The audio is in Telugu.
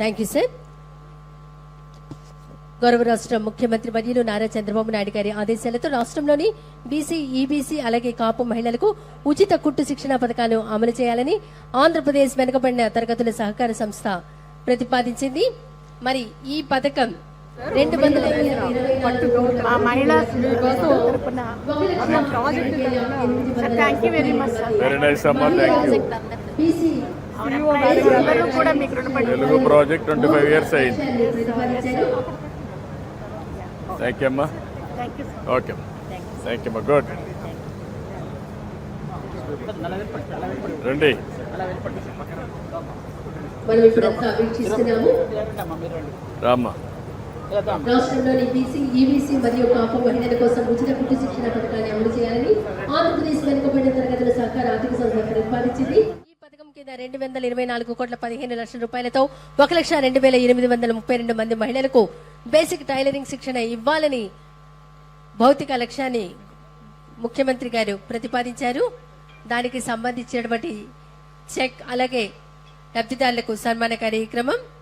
థ్యాంక్ యూ సార్ గౌరవ రాష్ట్ర ముఖ్యమంత్రి వర్యులు నారా చంద్రబాబు నాయుడు గారి ఆదేశాలతో రాష్ట్రంలోని బీసీ ఈబీసీ అలాగే కాపు మహిళలకు ఉచిత కుట్టు శిక్షణ పథకాలు అమలు చేయాలని ఆంధ్రప్రదేశ్ వెనుకబడిన తరగతుల సహకార సంస్థ ప్రతిపాదించింది. మరి ఈ పథకం రెండు వందల మహిళా Telugu project twenty five years అయింది. థ్యాంక్ యూ అమ్మా. ఓకే థ్యాంక్ యూ అమ్మా. గుడ్ రండి. రామ్మా. రాష్ట్రంలోని బీసీ ఈబీసీ మరియు కాపు మహిళల కోసం ఉచిత కుట్టు శిక్షణ పథకాన్ని అమలు చేయాలని ఆంధ్రప్రదేశ్ వెనుకబడిన తరగతుల సహకార ఆర్థిక సంస్థ ప్రతిపాదించింది కింద రెండు వందల ఇరవై నాలుగు కోట్ల పదిహేను లక్షల రూపాయలతో ఒక లక్ష రెండు వేల ఎనిమిది వందల ముప్పై రెండు మంది మహిళలకు బేసిక్ టైలరింగ్ శిక్షణ ఇవ్వాలని భౌతిక లక్ష్యాన్ని ముఖ్యమంత్రి గారు ప్రతిపాదించారు. దానికి సంబంధించినటువంటి చెక్ అలాగే లబ్ధిదారులకు సన్మాన కార్యక్రమం